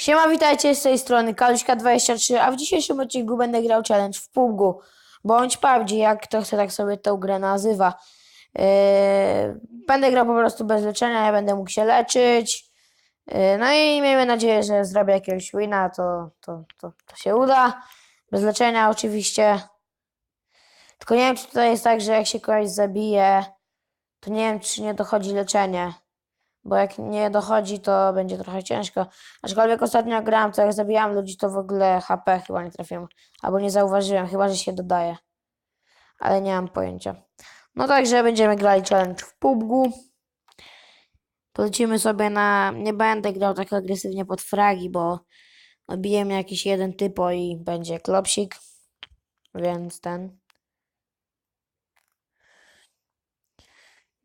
Siema, witajcie z tej strony Kaluśka23, a w dzisiejszym odcinku będę grał challenge w PUBG, bądź PUBG, jak kto chce tak sobie tą grę nazywa. Yy, będę grał po prostu bez leczenia, ja będę mógł się leczyć. Yy, no i miejmy nadzieję, że zrobię jakiegoś wina, to, to, to, to się uda. Bez leczenia oczywiście. Tylko nie wiem, czy tutaj jest tak, że jak się kogoś zabije, to nie wiem, czy nie dochodzi leczenie. Bo jak nie dochodzi, to będzie trochę ciężko. Aczkolwiek ostatnio grałem, to jak zabijałem ludzi, to w ogóle HP chyba nie trafiłem. Albo nie zauważyłem, chyba że się dodaje. Ale nie mam pojęcia. No także będziemy grali challenge w PUBG. Polecimy sobie na... Nie będę grał tak agresywnie pod fragi, bo obijemy jakiś jeden typo i będzie klopsik. Więc ten...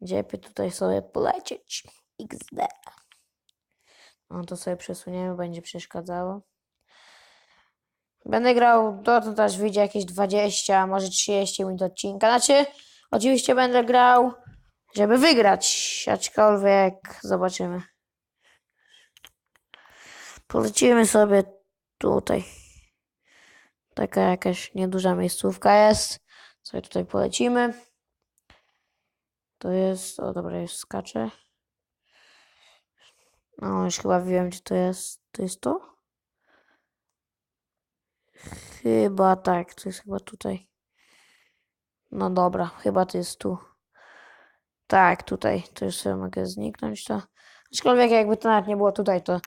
Gdzie by tutaj sobie polecieć? XD. No to sobie przesuniemy, będzie przeszkadzało. Będę grał, to, to też wyjdzie jakieś 20, może 30 minut odcinka. Znaczy, oczywiście będę grał, żeby wygrać, aczkolwiek zobaczymy. Polecimy sobie tutaj. Taka jakaś nieduża miejscówka jest. Sobie tutaj polecimy. To jest, o dobra, już skacze. No, już chyba wiem, gdzie to jest. To jest to? Chyba tak, to jest chyba tutaj. No dobra, chyba to jest tu. Tak, tutaj. To już sobie mogę zniknąć to. Aczkolwiek jakby to nawet nie było tutaj, to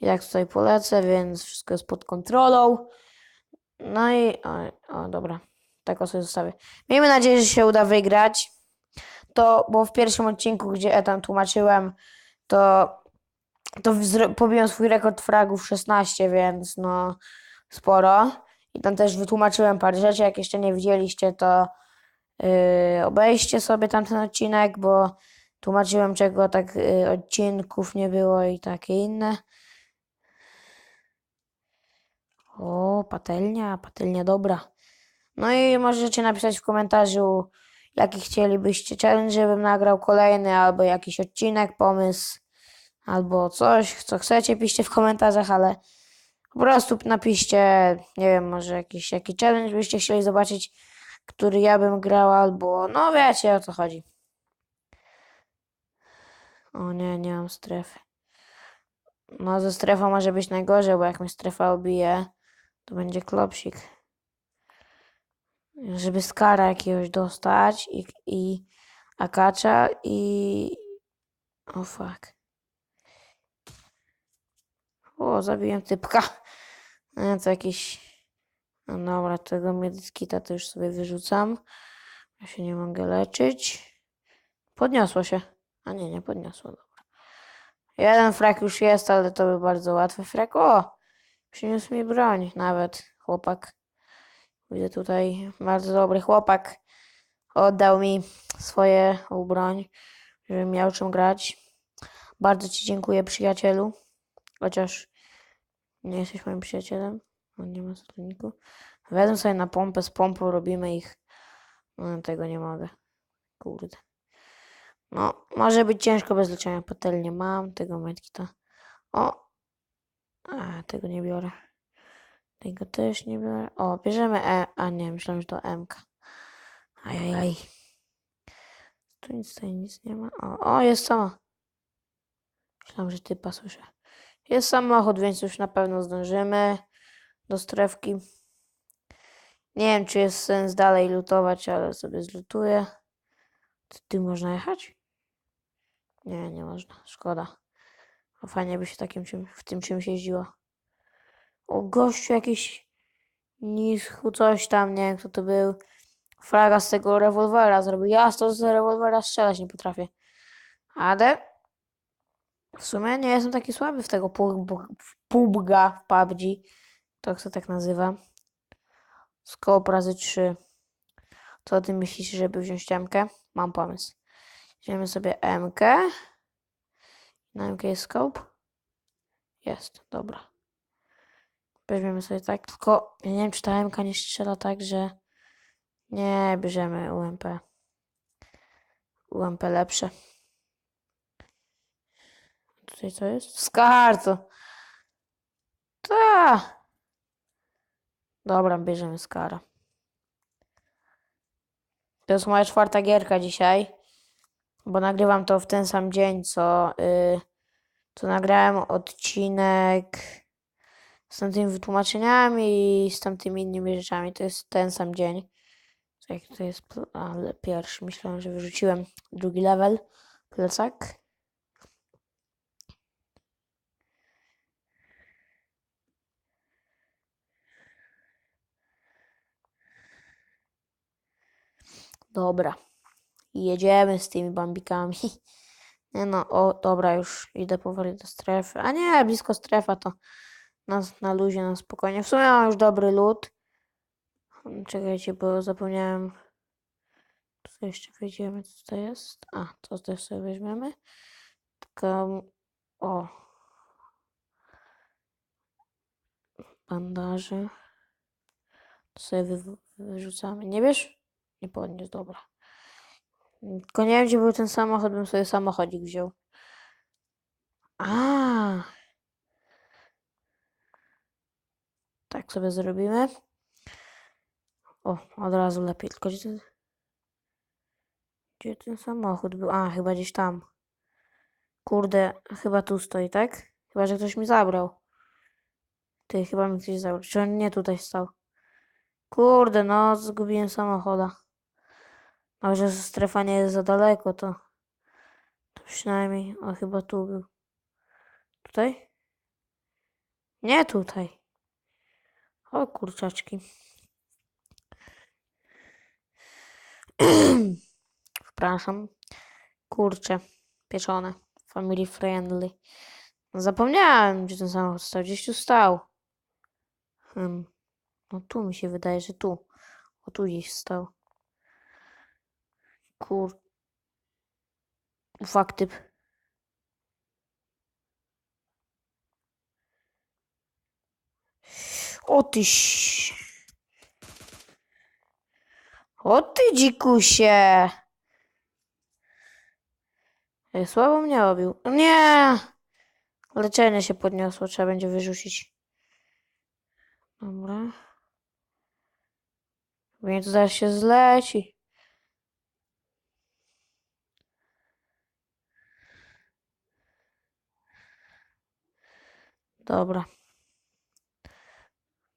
jak tutaj polecę, więc wszystko jest pod kontrolą. No i, o, o dobra, tak o sobie zostawię. Miejmy nadzieję, że się uda wygrać. To, bo w pierwszym odcinku, gdzie tam tłumaczyłem, to to pobiłem swój rekord fragów 16, więc no sporo. I tam też wytłumaczyłem parę rzeczy. Jak jeszcze nie widzieliście, to yy, obejście sobie tamten odcinek, bo tłumaczyłem, czego tak yy, odcinków nie było i takie inne. O, patelnia, patelnia dobra. No i możecie napisać w komentarzu, jaki chcielibyście challenge, żebym nagrał kolejny, albo jakiś odcinek, pomysł albo coś, co chcecie, piszcie w komentarzach, ale po prostu napiszcie, nie wiem, może jakiś, jaki challenge byście chcieli zobaczyć, który ja bym grał, albo no wiecie o co chodzi. O nie, nie mam strefy. No ze strefą może być najgorzej, bo jak mi strefa obije, to będzie klopsik. Żeby skara jakiegoś dostać i, i akacza i... O fuck. O, zabiłem typka. E, to jakiś... No dobra, tego medyskita to już sobie wyrzucam. Ja się nie mogę leczyć. Podniosło się. A nie, nie podniosło, dobra. Jeden frak już jest, ale to był bardzo łatwy frak. O! Przyniósł mi broń nawet, chłopak. Widzę tutaj bardzo dobry chłopak. Oddał mi swoje broń, żebym miał czym grać. Bardzo Ci dziękuję, przyjacielu. Chociaż nie jesteś moim przyjacielem. On nie ma stolniku. Wezmę sobie na pompę, z pompą robimy ich. No, tego nie mogę. Kurde. No, może być ciężko bez leczenia. Patelnie mam, tego medkita. O! A, tego nie biorę. Tego też nie biorę. O, bierzemy E. A nie, myślałem, że to MK. Ajajaj. Tu nic tutaj nic nie ma. O, o jest sama. Myślałem, że typa słyszę. Jest samochód, więc już na pewno zdążymy do strefki. Nie wiem, czy jest sens dalej lutować, ale sobie zlutuję. Ty, ty można jechać? Nie, nie można. Szkoda. A fajnie by się takim czym, w tym czymś jeździło. O, gościu jakiś nischu coś tam, nie wiem kto to był. Fraga z tego rewolwera zrobił. Ja z tego z rewolwera strzelać nie potrafię. Ale w sumie nie jestem taki słaby w tego pubga w PUBG. To kto tak nazywa. Scope razy 3. Co ty myślisz, żeby wziąć MK? Mam pomysł. Weźmiemy sobie MK. Na MK jest scope? Jest, dobra. Weźmiemy sobie tak, tylko ja nie wiem, czy ta MK nie strzela tak, że nie bierzemy UMP. UMP lepsze. Tutaj co jest? Skarto. Ta. Dobra, bierzemy skara. To jest moja czwarta gierka dzisiaj, bo nagrywam to w ten sam dzień, co, y, co nagrałem odcinek z tamtymi wytłumaczeniami i z tamtymi innymi rzeczami. To jest ten sam dzień. Tak, to jest ale pierwszy. Myślałem, że wyrzuciłem drugi level. Plecak. Dobra. Jedziemy z tymi bambikami. Nie no, o, dobra, już idę powoli do strefy. A nie, blisko strefa to na, na luzie, na spokojnie. W sumie mam już dobry lód. Czekajcie, bo zapomniałem. Co jeszcze wejdziemy, co to jest? A, to też sobie weźmiemy. Tylko, o. Bandaże. To sobie wy, wyrzucamy. Nie wiesz? Nie podniósł, dobra. Tylko nie wiem, gdzie był ten samochód, bym sobie samochodzik wziął. A. Tak sobie zrobimy. O, od razu lepiej. Tylko gdzie ten, gdzie ten samochód był? A, chyba gdzieś tam. Kurde, chyba tu stoi, tak? Chyba, że ktoś mi zabrał. Ty, chyba mi ktoś zabrał. Czy on nie tutaj stał? Kurde, no, zgubiłem samochoda. A że strefa nie jest za daleko, to, to przynajmniej, o chyba tu był. Tutaj? Nie tutaj. O kurczaczki. Przepraszam. Kurcze. Pieczone. Family friendly. Zapomniałem, gdzie ten samochód stał. Gdzieś tu stał. Hmm. No tu mi się wydaje, że tu. O tu gdzieś stał. Kur... Fakt typ. O tyś. O ty dzikusie. Ej, Słabo mnie obił. Nie. Leczenie się podniosło, trzeba będzie wyrzucić. Dobra. Pewnie to zaraz się zleci. Dobra.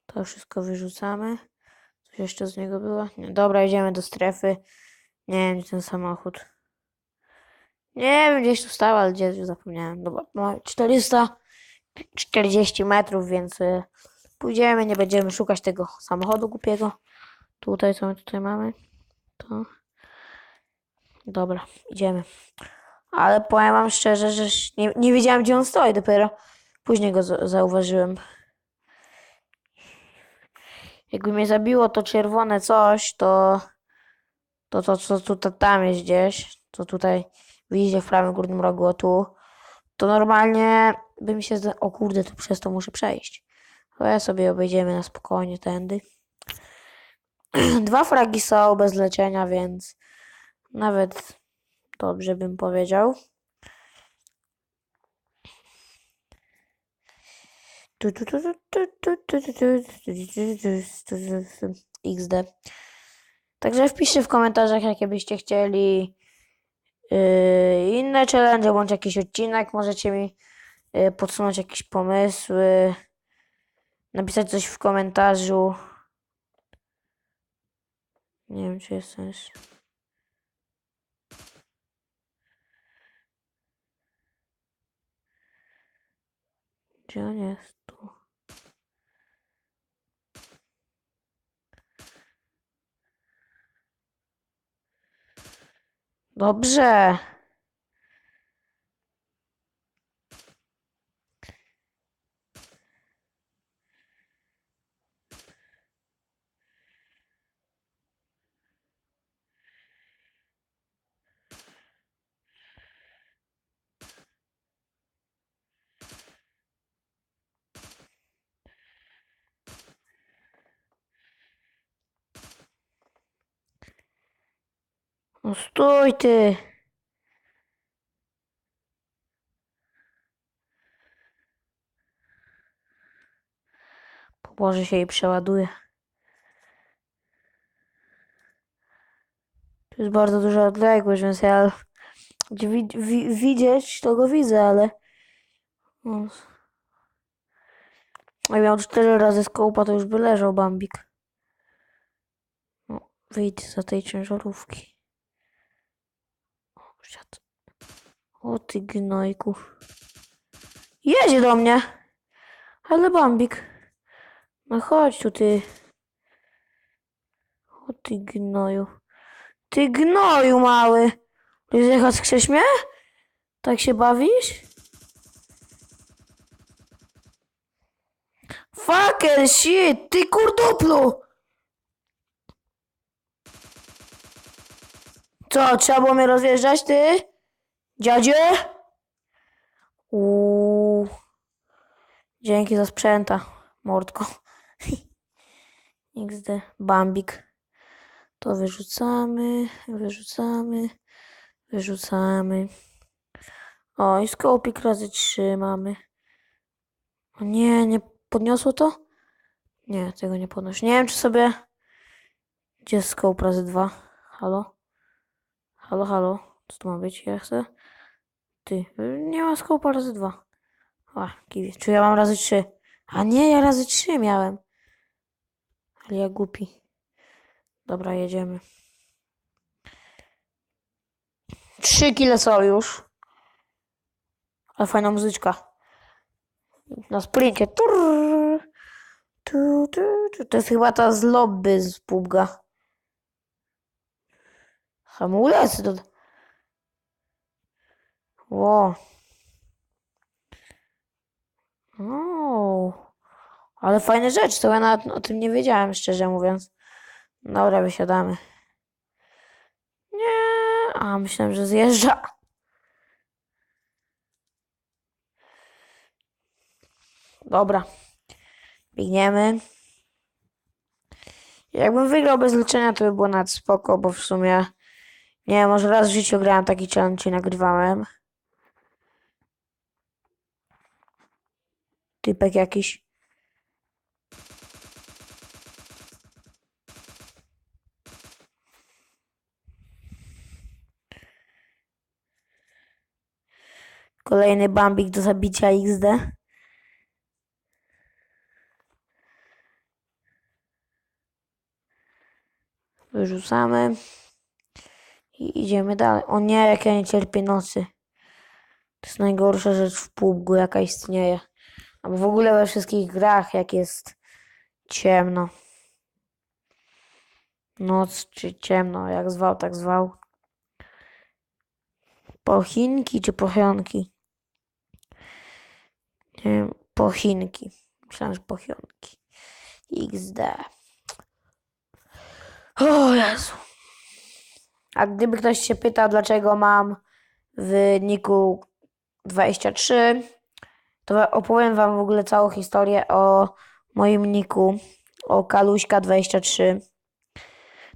To wszystko wyrzucamy. Coś jeszcze z niego było? Nie. Dobra, idziemy do strefy. Nie wiem, gdzie ten samochód. Nie wiem, gdzieś tu stał, ale gdzie już zapomniałem. Dobra, no 440 metrów, więc y, pójdziemy, nie będziemy szukać tego samochodu głupiego. Tutaj, co my tutaj mamy? To. Dobra, idziemy. Ale powiem wam szczerze, że nie, nie wiedziałem, gdzie on stoi, dopiero później go za- zauważyłem. Jakby mnie zabiło to czerwone coś, to to, to co tutaj tam jest gdzieś, to tutaj widzicie w prawym górnym rogu, o tu, to normalnie by mi się. O kurde, to przez to muszę przejść. Ale sobie obejdziemy na spokojnie tędy. Dwa fragi są bez leczenia, więc nawet dobrze bym powiedział. XD. Także wpiszcie w komentarzach, jakie byście chcieli yy, inne challenge, bądź jakiś odcinek. Możecie mi yy, podsunąć jakieś pomysły, napisać coś w komentarzu. Nie wiem, czy jest sens. Gdzie on jest? Tu. Dobrze. No stój ty. Może się jej przeładuje. Tu jest bardzo duża odległość, więc ja gdzie wi wi widzieć, to go widzę, ale... No. Jak miał cztery razy skołpa, to już by leżał Bambik. No, wyjdź za tej ciężarówki. Siad. O ty gnojku. Jedzie do mnie. Ale Bambik. No chodź tu ty. O ty gnoju. Ty gnoju mały. Jechać chcesz mnie? Tak się bawisz? Fucker shit, ty kurduplu! Co, trzeba było mnie rozjeżdżać, ty? Dziadzie? Uuu. Dzięki za sprzęta, mordko. XD. Bambik. To wyrzucamy, wyrzucamy, wyrzucamy. O, i skopik razy trzy mamy. O nie, nie podniosło to? Nie, tego nie podnosi. Nie wiem, czy sobie... Gdzie jest scope razy dwa? Halo? Halo, halo? Co to ma być? Ja chcę... Ty, nie ma scope'a razy dwa. A, kiwi. Czy ja mam razy trzy? A nie, ja razy trzy miałem. Ale ja głupi. Dobra, jedziemy. Trzy kile są już. Ale fajna muzyczka. Na sprincie. Tu, tu, tu. To jest chyba ta z lobby z pubga. Hamulec. To... Ło. O. Ale fajne rzeczy, to ja nawet o tym nie wiedziałem, szczerze mówiąc. Dobra, wysiadamy. Nie, a myślałem, że zjeżdża. Dobra. Biegniemy. Jakbym wygrał bez leczenia, to by było nad spoko, bo w sumie nie może raz w życiu grałem taki challenge i nagrywałem. Typek jakiś. Kolejny bambik do zabicia XD. Wyrzucamy. I idziemy dalej. O nie, jak ja nie cierpię nocy. To jest najgorsza rzecz w pubgu, jaka istnieje. Albo w ogóle we wszystkich grach, jak jest ciemno. Noc czy ciemno, jak zwał, tak zwał. Pochinki czy pochionki? Nie wiem, pochinki. Myślałem, że pochionki. XD. O Jezu. A gdyby ktoś się pytał, dlaczego mam w niku 23, to opowiem wam w ogóle całą historię o moim niku, o Kaluśka23.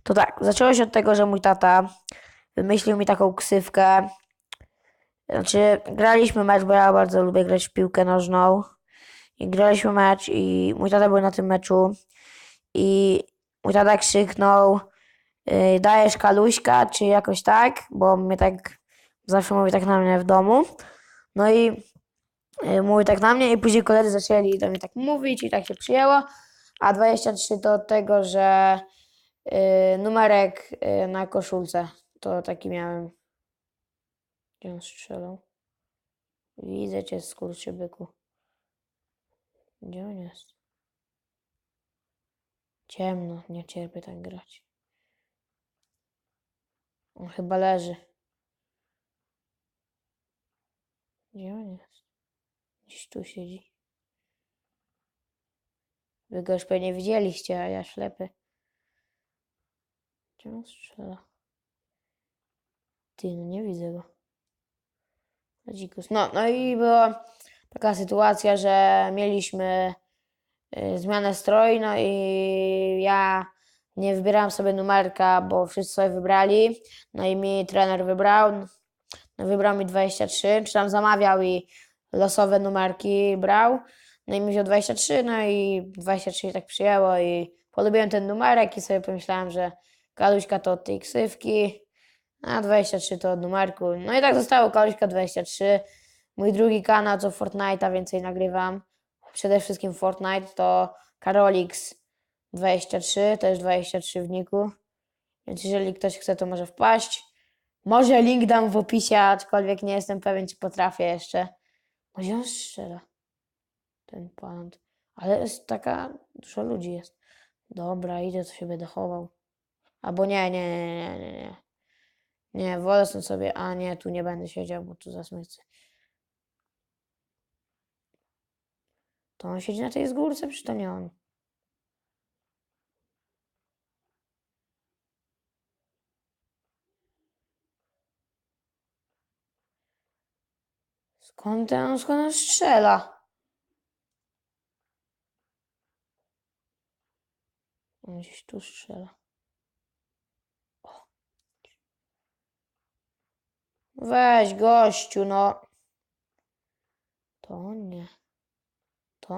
To tak, zaczęło się od tego, że mój tata wymyślił mi taką ksywkę. Znaczy, graliśmy mecz, bo ja bardzo lubię grać w piłkę nożną. I graliśmy mecz i mój tata był na tym meczu. I mój tata krzyknął, yy, dajesz kaluśka, czy jakoś tak, bo mnie tak, zawsze mówi tak na mnie w domu. No i yy, mówi tak na mnie i później koledzy zaczęli do mnie tak mówić i tak się przyjęło. A 23 to od tego, że yy, numerek yy, na koszulce, to taki miałem. Gdzie on strzelał? Widzę cię, skurczybyku. Gdzie on jest? Ciemno, nie cierpię tak grać. On chyba leży. Gdzie on jest? Gdzieś tu siedzi. Wy go już pewnie widzieliście, a ja ślepy. Gdzie on strzela? Ty, no nie widzę go. No, no i była taka sytuacja, że mieliśmy y, zmianę stroju, no i ja nie wybierałam sobie numerka, bo wszyscy sobie wybrali. No i mi trener wybrał. No, wybrał mi 23, czy tam zamawiał i losowe numerki brał. No i mi wziął 23, no i 23 się tak przyjęło i polubiłem ten numerek i sobie pomyślałem, że Kaluśka to od tej ksywki, a 23 to od numerku. No i tak zostało Kaluśka 23. Mój drugi kanał, co Fortnite'a więcej nagrywam, przede wszystkim Fortnite, to Karolix 23, też 23 w niku. Więc jeżeli ktoś chce, to może wpaść. Może link dam w opisie, aczkolwiek nie jestem pewien, czy potrafię jeszcze. Może on strzela. Ten palant. Ale jest taka, dużo ludzi jest. Dobra, idę, to się będę chował. Albo nie, nie, nie, nie, nie, nie. Nie, wolę sobie, a nie, tu nie będę siedział, bo tu zasmycę. To on siedzi na tej zgórce, przecież to nie on. Skąd ten, skąd strzela? On gdzieś tu strzela. O. Weź gościu, no. To nie. To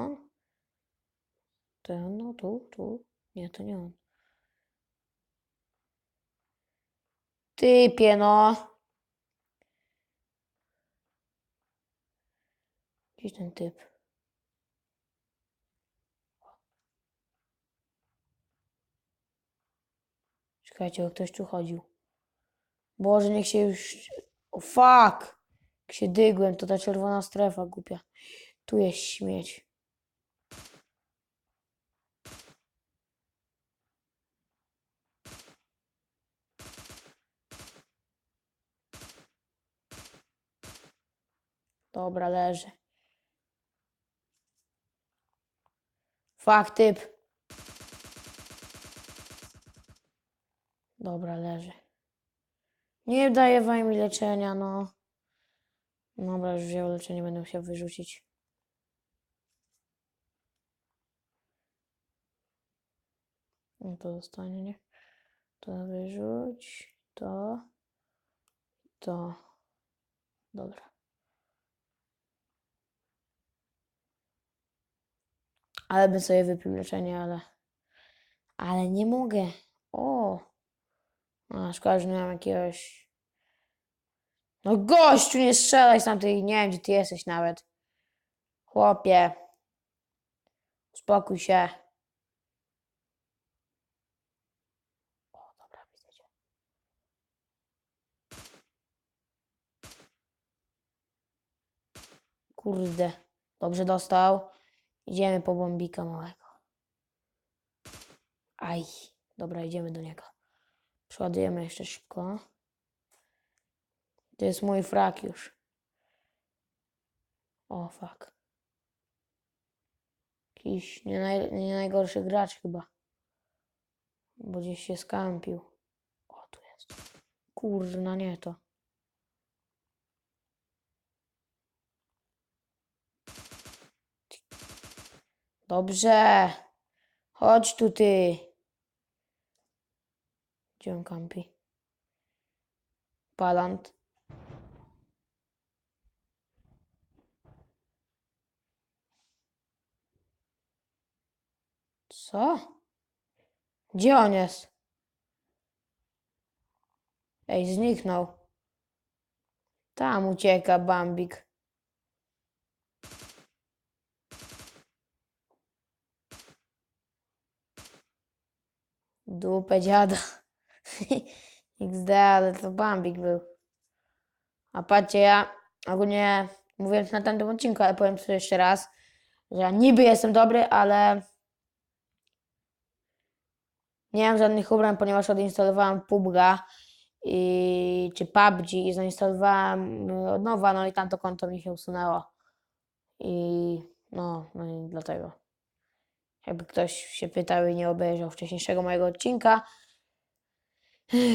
on, no tu, tu. Nie, to nie on. Typie, no. Gdzieś ten typ. Czekajcie, bo ktoś tu chodził. Boże, niech się już... O, fuck! Jak się dygłem, to ta czerwona strefa głupia. Tu jest śmieć. Dobra, leży. Fuck, typ. Dobra, leży. Nie wam mi leczenia, no. Dobra, już wziął leczenie, będę musiał wyrzucić. No to zostanie, nie? To wyrzuć, to, to. Dobra. Ale bym sobie wypił leczenie, ale... Ale nie mogę. O! A, szkoda, że nie mam jakiegoś... No gościu, nie strzelaj z tamtej... Nie wiem, gdzie ty jesteś nawet. Chłopie. Uspokój się. O, dobra, widzę cię. Kurde. Dobrze dostał. Idziemy po bombika małego. Aj. Dobra, idziemy do niego. Przeładujemy jeszcze szybko. To jest mój frak już. O, fuck. Jakiś nie, naj, nie najgorszy gracz chyba. Bo gdzieś się skampił. O, tu jest. Kurna, nie to. Dobrze. Chodź tu ty. Gdzie on kampi? Palant. Co? Gdzie on jest? Ej, zniknął. Tam ucieka Bambik. Dupę dziada. XD, ale to Bambik był. A patrzcie, ja ogólnie mówiłem na tamtym odcinku, ale powiem to jeszcze raz, że ja niby jestem dobry, ale nie mam żadnych ubrań, ponieważ odinstalowałem PUBG'a i, czy PUBG i zainstalowałem y, od nowa, no i tamto konto mi się usunęło. I no, no i dlatego. Jakby ktoś się pytał i nie obejrzał wcześniejszego mojego odcinka.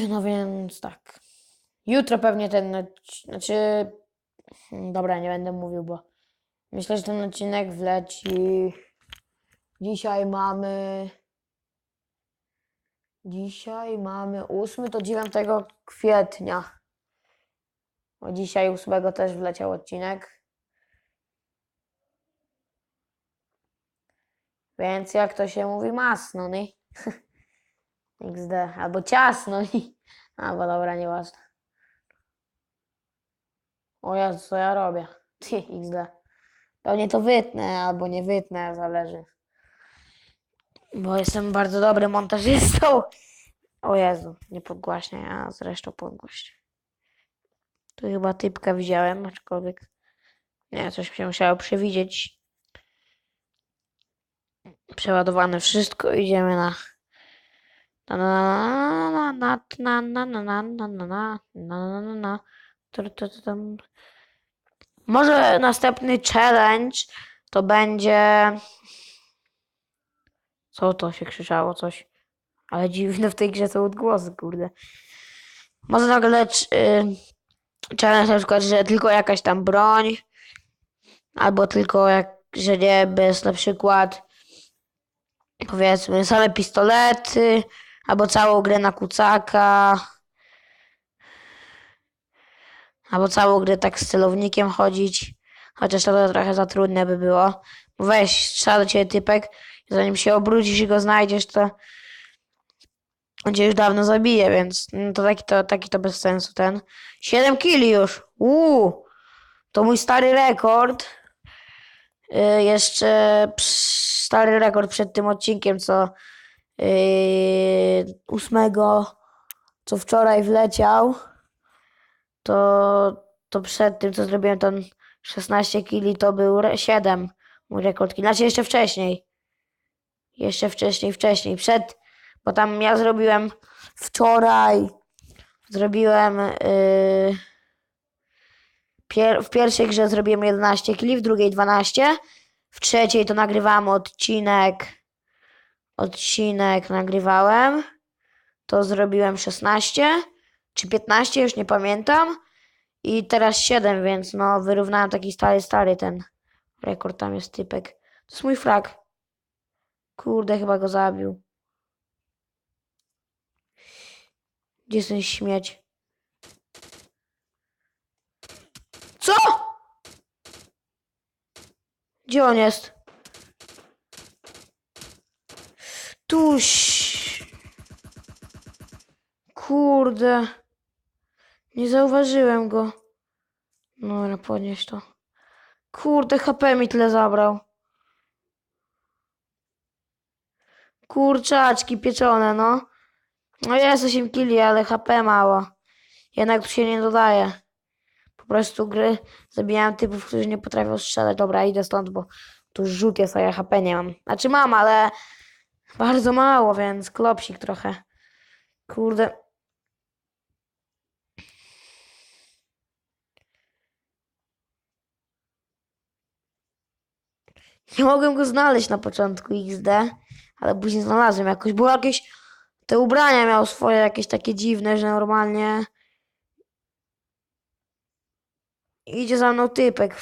No więc tak. Jutro pewnie ten, odci- znaczy, hmm, dobra, nie będę mówił, bo myślę, że ten odcinek wleci. Dzisiaj mamy. Dzisiaj mamy 8 do 9 kwietnia. Bo dzisiaj 8 też wleciał odcinek. Więc jak to się mówi, masno, nie? XD. Albo ciasno, nie? Albo dobra, nieważne. O Jezu, co ja robię? Ty, XD. Pewnie to wytnę, albo nie wytnę, zależy. Bo jestem bardzo dobrym montażystą. O Jezu, nie podgłaśniaj, a zresztą podgłośnię. Tu chyba typka widziałem, aczkolwiek nie, coś się musiało przewidzieć. Przeładowane wszystko, idziemy na na na na na na na na na na na na na. Może następny challenge to będzie co to się krzyczało coś ale dziwne w tej grze są odgłosy, kurde. Może nagle y, challenge na przykład, że tylko jakaś tam broń, albo tylko jak, że nie, bez na przykład powiedzmy same pistolety, albo całą grę na kucaka, albo całą grę tak z celownikiem chodzić, chociaż to trochę za trudne by było. Weź, strzela do ciebie typek, zanim się obrócisz i go znajdziesz, to on cię już dawno zabije, więc no to taki to, taki to bez sensu ten. 7 kili już. Uuu, to mój stary rekord. Yy, jeszcze stary rekord przed tym odcinkiem, co yy, ósmego, co wczoraj wleciał. To, to przed tym, co zrobiłem ten 16 kili, to był re- 7 mój rekord. kili. Znaczy jeszcze wcześniej. Jeszcze wcześniej, wcześniej. Przed bo tam ja zrobiłem wczoraj, zrobiłem yy, pier w pierwszej grze zrobiłem 11 kili, w drugiej 12, w trzeciej to nagrywałem odcinek, odcinek nagrywałem, to zrobiłem 16 czy 15, już nie pamiętam i teraz 7, więc no wyrównałem taki stary, stary ten rekord, tam jest typek. To jest mój frak. Kurde, chyba go zabił. Gdzie jest ten śmieć? Co? Gdzie on jest? Tuś. Kurde. Nie zauważyłem go. Dobra, podnieś to. Kurde, HP mi tyle zabrał. Kurczaczki pieczone, no. No jest 8 kili, ale HP mało. Jednak tu się nie dodaje. Prostu gry zabijałem typów, którzy nie potrafią strzelać. Dobra, idę stąd, bo tu rzut jest, a ja HP nie mam. Znaczy mam, ale bardzo mało, więc klopsik trochę. Kurde. Nie mogłem go znaleźć na początku XD, ale później znalazłem jakoś. Było jakieś te ubrania miał swoje jakieś takie dziwne, że normalnie idzie za mną typek.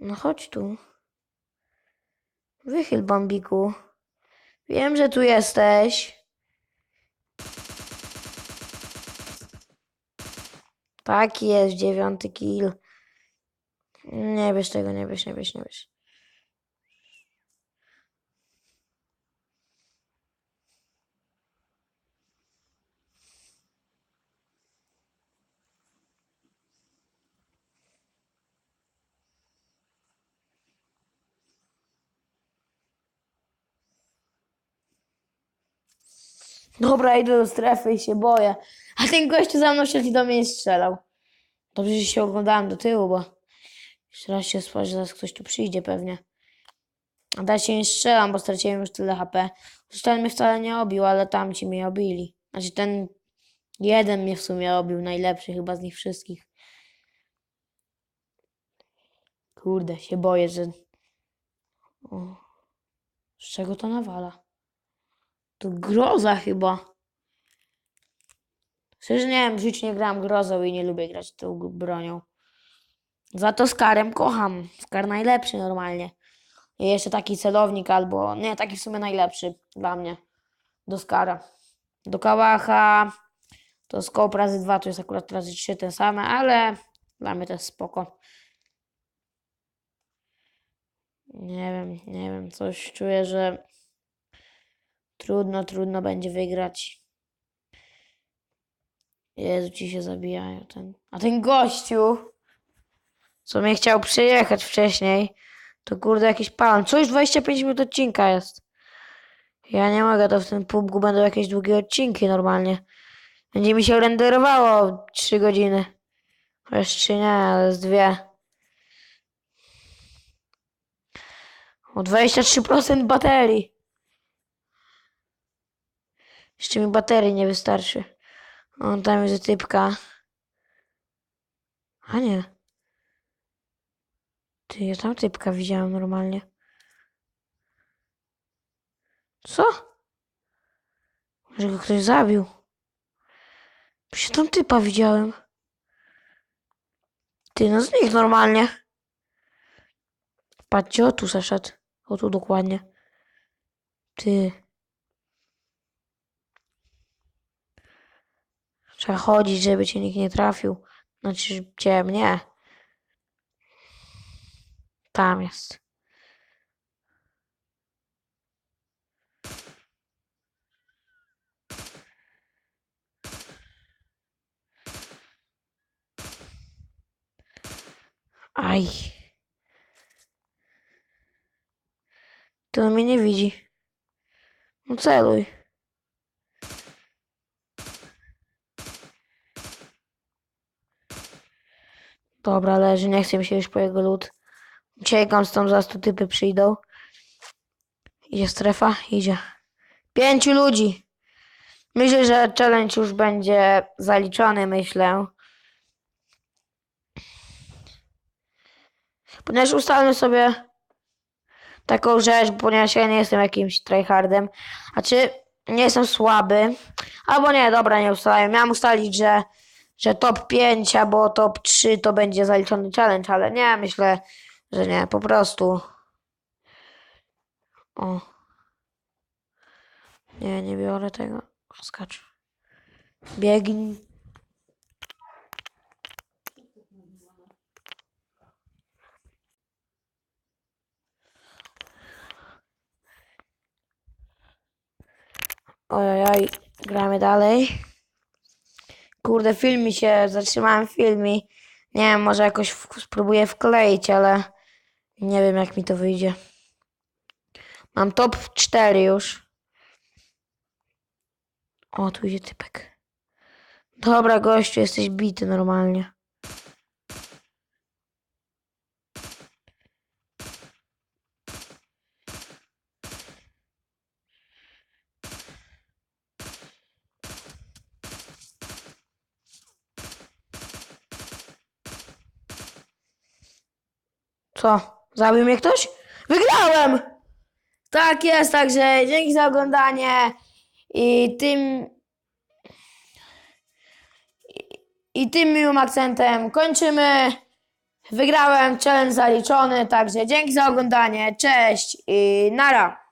No chodź tu. Wychyl, Bambiku. Wiem, że tu jesteś. Tak jest, dziewiąty kill. Nie bierz tego, nie bierz, nie bierz, nie bierz. Dobra, idę do strefy i się boję. A ten gościu za mną szedł i do mnie nie strzelał. Dobrze, że się oglądałem do tyłu, bo jeszcze raz się że zaraz ktoś tu przyjdzie pewnie. A dać się nie strzelam, bo straciłem już tyle HP. Zresztą ten mnie wcale nie obił, ale tamci mnie obili. Znaczy ten jeden mnie w sumie obił, najlepszy chyba z nich wszystkich. Kurde, się boję, że... O. Z czego to nawala? To groza chyba. Szczerze nie wiem, w życiu nie grałem grozą i nie lubię grać tą bronią. Za to Skarem kocham. Skar najlepszy normalnie. I jeszcze taki celownik albo... Nie, taki w sumie najlepszy dla mnie. Do Skara. Do Kałacha. To skop razy 2 to jest akurat razy 3 te same, ale dla mnie to jest spoko. Nie wiem, nie wiem, coś czuję, że trudno, trudno będzie wygrać. Jezu, ci się zabijają ten. A ten gościu, co mnie chciał przyjechać wcześniej, to kurde jakiś pan. Co już 25 minut odcinka jest. Ja nie mogę, to w tym PUBG będą jakieś długie odcinki normalnie. Będzie mi się renderowało 3 godziny. Chociaż 3 nie, ale z dwie. O 23% baterii. Jeszcze mi baterii nie wystarczy. O, tam jest typka. A nie. Ty, ja tam typka widziałem normalnie. Co? Że go ktoś zabił. Przecież tam typa widziałem. Ty, no znikł normalnie. Patrzcie, o tu zaszedł. O tu dokładnie. Ty. Trzeba chodzić, żeby cię nikt nie trafił. Znaczy, cię mnie. Tam jest. Aj. To mnie nie widzi. No celuj. Dobra, leży, nie chcę mi się już po jego lód. Uciekam stąd, zaraz tu typy przyjdą. Idzie strefa? Idzie. Pięciu ludzi. Myślę, że challenge już będzie zaliczony, myślę. Ponieważ ustalmy sobie taką rzecz, ponieważ ja nie jestem jakimś tryhardem. Znaczy, nie jestem słaby. Albo nie, dobra, nie ustalałem. Miałem ustalić, że, że top 5 albo top 3 to będzie zaliczony challenge, ale nie, myślę, że nie, po prostu. O. Nie, nie biorę tego. Skacz. Biegnij. Ojoj, gramy dalej. Kurde, film mi się, zatrzymałem film i nie wiem, może jakoś w, spróbuję wkleić, ale nie wiem jak mi to wyjdzie. Mam top 4 już. O, tu idzie typek. Dobra, gościu, jesteś bity normalnie. Co? Zabił mnie ktoś? Wygrałem! Tak jest, także dzięki za oglądanie i tym i, i tym miłym akcentem kończymy. Wygrałem, challenge zaliczony, także dzięki za oglądanie, cześć i nara!